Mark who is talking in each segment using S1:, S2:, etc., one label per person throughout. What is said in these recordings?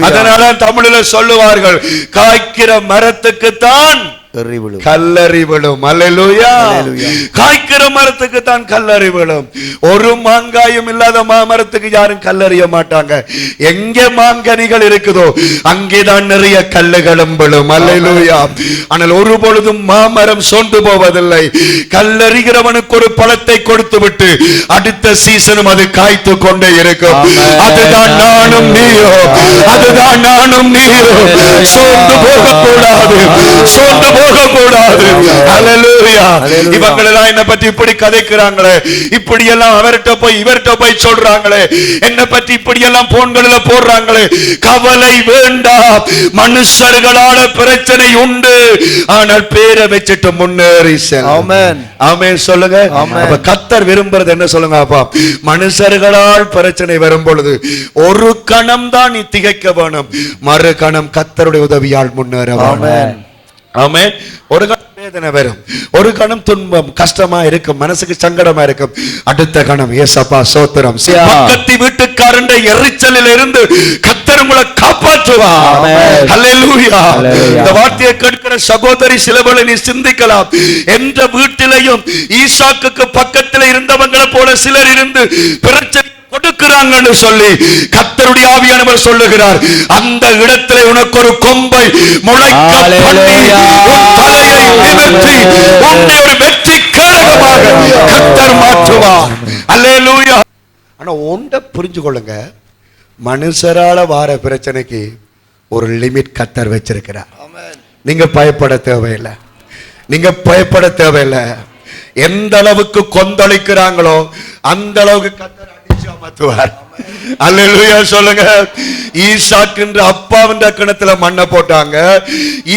S1: அதனால தமிழில் சொல்லுவார்கள் காய்க்கிற மரத்துக்கு தான்
S2: எறி விழும்.
S1: கல்லறி விழும். அல்லேலூயா.
S2: அல்லேலூயா.
S1: காய்க்கிற மரத்துக்கு தான் கல்லறி விழும். ஒரு மாங்காயும் இல்லாத மாமரத்துக்கு யாரும் கல்லறிய மாட்டாங்க. எங்கே மாங்கனிகள் இருக்குதோ அங்கேதான் நிறைய கல்லுகளும் விழும். அல்லேலூயா. ஆனால் ஒரு பொழுதும் மாமரம் சோர்ந்து போவதில்லை. கல்லறிகிறவனுக்கு ஒரு பழத்தை கொடுத்து விட்டு அடுத்த சீசனும் அது காய்த்து கொண்டே இருக்கும். அதுதான் நானும் நீயோ. அதுதான் நானும் நீயோ. சோர்ந்து போகக்கூடாது. சோர்ந்து போகக்கூடாது. அல்லேலூயா
S2: அல்லேலூயா.
S1: இவங்க எல்லாம் என்ன பத்தி இப்படி கதைக்கிறாங்களே இப்படி எல்லாம் அவர்கிட்ட போய் இவர்கிட்ட போய் சொல்றாங்களே என்ன பத்தி இப்படி எல்லாம் போன்களில போடுறாங்களே கவலை வேண்டாம் மனுஷர்களால பிரச்சனை உண்டு. ஆனால் பேரை வச்சுட்டு முன்னேறி
S2: ஆமென்
S1: சொல்லுங்க. கத்தர் விரும்புறது என்ன சொல்லுங்க அப்பா? மனுஷர்களால் பிரச்சனை வரும் பொழுது ஒரு கணம் தான் நீ திகைக்க வேணும். மறு கணம் கத்தருடைய உதவியால் முன்னேற
S2: ஆமென்
S1: ஆமென். ஒரு கணம் வேதனை வரும். ஒரு கணம் துன்பம் கஷ்டமா இருக்கும் மனசுக்கு சங்கடமா இருக்கும். அடுத்த கணம் ஏசப்பா சோத்திரம். பக்கத்து வீட்டுக்காரண்ட எரிச்சலில் இருந்து கத்தர் உங்களை காப்பாற்றுவார். இந்த வார்த்தையை கேட்கிற சகோதரி சிலவளை நீ சிந்திக்கலாம். எந்த வீட்டிலையும் ஈசாக்குக்கு பக்கத்தில் இருந்தவங்களை போல சிலர் இருந்து பிரச்சனை கொடுக்கிறாங்கன்னு சொல்லி கத்தருடைய ஆவியானவர் சொல்லுகிறார். அந்த இடத்திலே உனக்கு ஒரு கொம்பை முளைக்க பண்ணி
S2: ஹalleluya.
S1: உன் தலையை நிமிர்த்தி உன்னை ஒரு வெற்றி கேடகமாக கத்தர் மாற்றுவார். அல்லேலூயா ஆனா ஒன்றை புரிஞ்சு கொள்ளுங்க மனுஷரால வார பிரச்சனைக்கு ஒரு லிமிட் கத்தர் வச்சிருக்கிறார். நீங்க பயப்பட தேவையில்லை. நீங்க பயப்பட தேவையில்லை. எந்த அளவுக்கு கொந்தளிக்கிறாங்களோ அந்த அளவுக்கு கத்தர் சொல்லுங்க. ஈசாக்குன்ற கிணத்துல மண்ணை போட்டாங்க.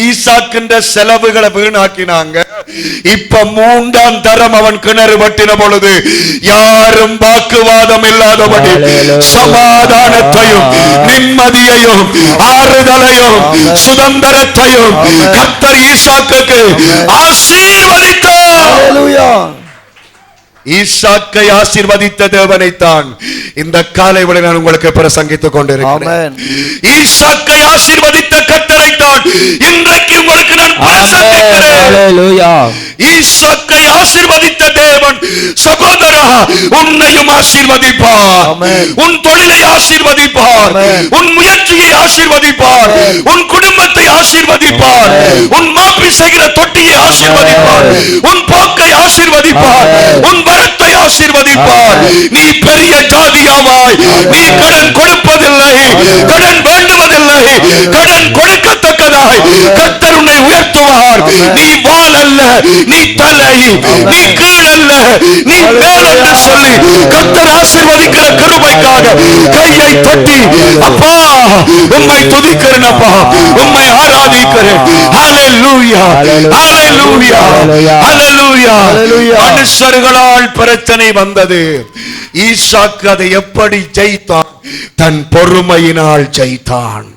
S1: ஈசாக்குன்ற செலவுகளை வீணாக்கினாங்க. இப்ப மூன்றாம் தரம் அவன் கிணறு வட்டின பொழுது யாரும் வாக்குவாதம் இல்லாதபடி. சமாதானத்தையும் நிம்மதியையும் ஆறுதலையும் சுதந்திரத்தையும் கத்தர் ஈசாக்குக்கு ஆசீர்வதித்தார். ஈசாக்கை ஆசீர்வதித்த தேவனைத்தான். இந்த காலை விட நான் உங்களுக்கு பிரசங்கித்துக் கொண்டிருக்கிறேன். ஈசாக்கை ஆசீர்வதித்த கத்தரைத்தான் இன்றைக்கு உங்களுக்கு நான் ஈசாக்கை ஆசீர்வதித்த தேவன் சகோதரா உன்னையும் ஆசீர்வதிப்பார். உன் தொழிலை ஆசீர்வதிப்பார். உன் முயற்சியை ஆசீர்வதிப்பார். உன் குடும்பத்தை ஆசீர்வதிப்பார். உன் மாப்பி செய்கிற தொட்டியை ஆசீர்வதிப்பார். உன் போக்கை ஆசீர்வதிப்பார்
S2: ஆமென்.
S1: உன் வரத்தை ஆசீர்வதிப்பார்
S2: ஆமென்.
S1: நீ பெரிய ஜாதியாவாய். நீ கடன் கொடுப்பதில்லை. கடன் வேண்டுவதில்லை. கடன் கொடுக்கத்தக்கதாய். கர்த்தர் உன்னை உயர்த்துவார். நீ வால் அல்ல நீ தலை நீ அல்ல நீ மேல் என்று சொல்லி. கர்த்தர் ஆசீர்வதிக்கிற கிருபைக்காக கையை தட்டி அப்பா உம்மை துதிக்கிறேன் அப்பா. உம்மை ஆராதிக்கிறேன். ஹalleluya. ஹalleluya. ஹalleluya.
S2: Hallelujah.
S1: மனுஷர்களால் பிரச்சனை வந்தது. ஈசாக்கு அதை எப்படி ஜெயித்தான்? தன் பொறுமையினால் ஜெயித்தான்.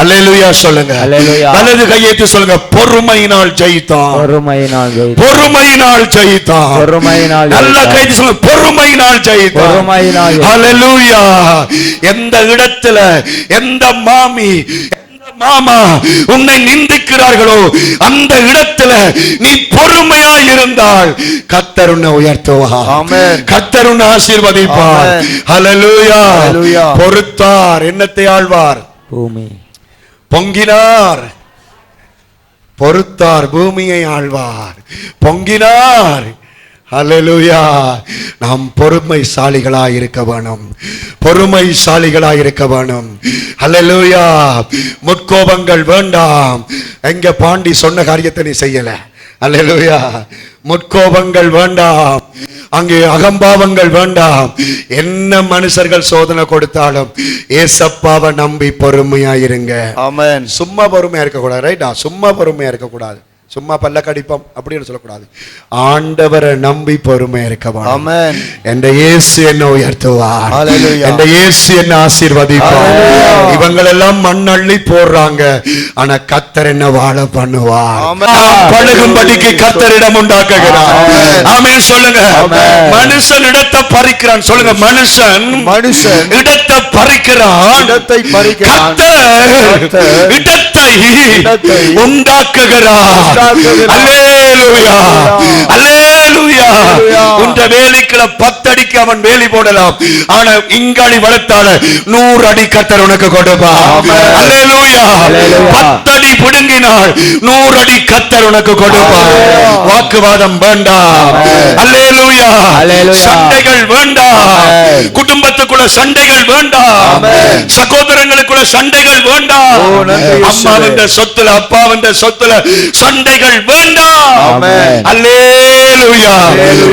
S1: அல்லேலூயா சொல்லுங்க. வலது கையேற்று சொல்லுங்க பொறுமையினால் ஜெயித்தான்
S2: பொறுமையினால்.
S1: பொறுமையினால் ஜெயித்தான்
S2: பொறுமையினால்
S1: நல்ல. கைது சொல்லுங்க பொறுமையினால் ஜெயித்தான்
S2: பொறுமையினால்.
S1: ஹalleluya எந்த இடத்துல எந்த மாமி மாமா உன்னை நிந்திக்கிறார்களோ அந்த இடத்துல நீ பொறுமையாய் இருந்தால் கத்தர் உன்னை உயர்த்துவார்
S2: ஆமென்.
S1: கத்தர் உன்னை ஆசீர்வதிப்பார் ஹalleluya. பொறுத்தார் என்னத்தை ஆழ்வார்
S2: பூமி
S1: பொங்கினார். பொறுத்தார் பூமியை ஆழ்வார் பொங்கினார். அல்லேலூயா நாம் பொறுமைசாலிகளாய் இருக்க வேணும். பொறுமைசாலிகளாய் இருக்க வேணும். அல்லேலூயா முற்கோபங்கள் வேண்டாம். எங்க பாண்டி சொன்ன காரியத்தை நீ செய்யல. அல்லலுயா முற்கோபங்கள் வேண்டாம். அங்கே அகம்பாவங்கள் வேண்டாம். என்ன மனுஷர்கள் சோதனை கொடுத்தாலும் ஏசப்பாவை நம்பி பொறுமையா இருங்க. சும்மா பொறுமையா இருக்க கூடாது ரைட்டா சும்மா பொறுமையா இருக்க கூடாது சும்மா பல்ல கடிப்போம் அப்படின்னு சொல்லக்கூடாது ஆண்டவரை நம்பி பொறுமை இருக்க வேணும்.
S3: Amen.
S1: என்ற இயேசு என்ன உயர்த்துவார். என்ற இயேசு என்ன ஆசீர்வதிப்பார். இவங்களெல்லாம் மண்ணள்ளி போடுறாங்க ஆனா கத்தர் என்ன வாழ பண்ணுவார் பழகும்படிக்கு கத்தரிடம் உண்டாக்குகிறார். ஆமே சொல்லுங்க. மனுஷன் இடத்தை பறிக்கிறான் சொல்லுங்க மனுஷன்
S3: மனுஷன்
S1: இடத்தை பறிக்கிறான்
S3: இடத்தை பறிக்கிறான்.
S1: இடத்தை
S3: இடத்தை
S1: உண்டாக்குகிறார். அல்லேலூயா. அல்லேலூயா. உன்ற வேலிக்குள்ள பத்தடிக்கு அவன் வேலி போடலாம். ஆனா இங்காடி வளர்த்தால நூறு அடி கத்தர் உனக்கு கொடுப்பார்.
S3: ஆமென்.
S1: அல்லேலூயா. பிடுங்கினால் நூறு அடி கத்தர் உனக்கு கொடுப்பார். வாக்குவாதம் வேண்டாம். அல்லேலூயா. சண்டைகள் வேண்டாம். குடும்பத்துக்குள்ள சண்டைகள் வேண்டாம். சகோதரங்களுக்குள்ள சண்டைகள் வேண்டாம். அம்மாவின் சொத்துல அப்பாவின் சொத்துல சண்டைகள் வேண்டாம். அல்லேலூயா.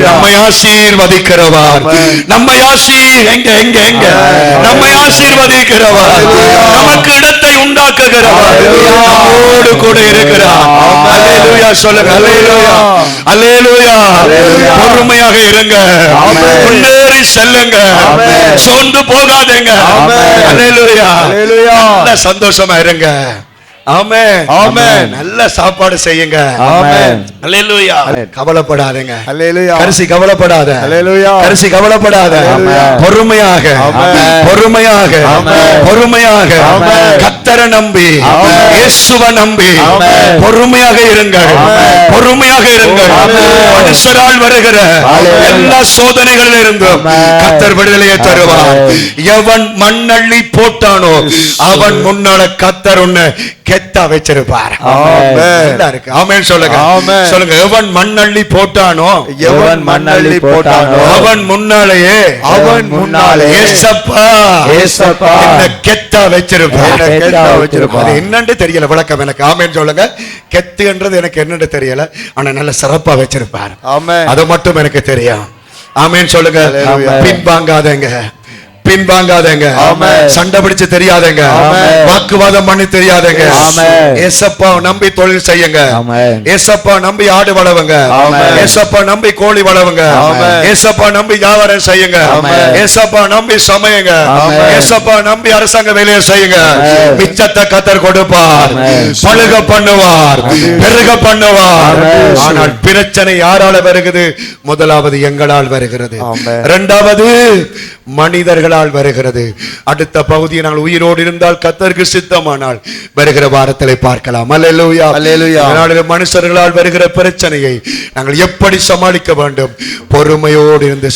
S1: நம்மை ஆசீர்வதிக்கிறவர். நம்மை ஆசீர் எங்க எங்க எங்க. நம்மை ஆசீர்வதிக்கிறவர். நமக்கு. நம்மோடு கூட இருக்கிறார். அல்லேலூயா சொல்லுங்க. அல்லேலூயா அல்லேலூயா. பொறுமையாக இருங்க. முன்னேறி செல்லுங்க. சோர்ந்து போகாதீங்க. அல்லேலூயா. நல்ல சந்தோஷமா இருங்க. ஆமென்
S3: ஆமென்.
S1: நல்ல சாப்பாடு செய்யுங்க
S3: ஆமென்.
S1: அல்லேலூயா கவலைப்படாதீங்க
S3: அல்லேலூயா.
S1: கரிசி கவலைப்படாத. கரிசி கவலைப்படாத. பொறுமையாக. பொறுமையாக. பொறுமையாக. கத்தரை நம்பி. இயேசுவை நம்பி. பொறுமையாக இருங்கள். பொறுமையாக இருங்கள். மனுஷரால் வருகிற. எல்லா சோதனைகளில் இருந்தும். கத்தர் விடுதலையை தருவார்
S2: ஆமென்.
S1: எவன் மண்ணள்ளி போட்டானோ அவன் முன்னால கத்தர் உன்னை கெத்தா வச்சிருப்பார்.
S3: ஆமென்.
S1: நல்லா இருக்கு. ஆமென் சொல்லுங்க.
S3: ஆமென்.
S1: சொல்லுங்க. எவன் மண்ணள்ளி போட்டானோ?
S3: எவன் மண்ணள்ளி போட்டானோ?
S1: அவன் முன்னாலேயே.
S3: அவன் முன்னாலே
S1: ஏசப்பா.
S2: ஏசப்பா.
S1: என்ன கெத்தா வச்சிருப்பார்.
S3: கெத்தா வச்சிருப்பார்.
S1: என்னன்னு தெரியல. விளக்கம் எனக்கு. ஆமென் சொல்லுங்க. கெத்துன்றது எனக்கு என்னன்னு தெரியல. ஆனா நல்ல சிறப்பா வச்சிருப்பார்.
S3: ஆமென்.
S1: அது மட்டும் எனக்கு தெரியும். ஆமென் சொல்லுங்க. பின்வாங்காதங்க. பின்வாங்காதங்க. சண்டை பிடிச்சு தெரியாதங்க. வாக்குவாதம் பண்ணி தெரியாதங்க. ஏசப்பா நம்பி தொழில் செய்யுங்க. ஏசப்பா நம்பி ஆடு வளவுங்க. ஏசப்பா நம்பி கோழி வளவுங்க. ஏசப்பா நம்பி வியாபாரம் செய்யுங்க. ஏசப்பா நம்பி சமையுங்க. ஏசப்பா நம்பி அரசாங்க வேலையை செய்யுங்க. மிச்சத்தை கத்தர் கொடுப்பார். பழுக பண்ணுவார் பெருக பண்ணுவார். ஆனால் பிரச்சனை யாரால வருகிறது முதலாவது எங்களால் வருகிறது. இரண்டாவது மனிதர்களால் வருகிறது. அடுத்த பகுதியை நாங்கள் உயிரோடு இருந்தால் கத்தருக்கு சித்தமானால் வருகிற வாரத்திலே பார்க்கலாம். அல்லேலூயா.
S3: அல்லேலூயா.
S1: மனுஷர்களால் வருகிற பிரச்சனையை நாங்கள் எப்படி சமாளிக்க வேண்டும்? பொறுமையோடு இருந்து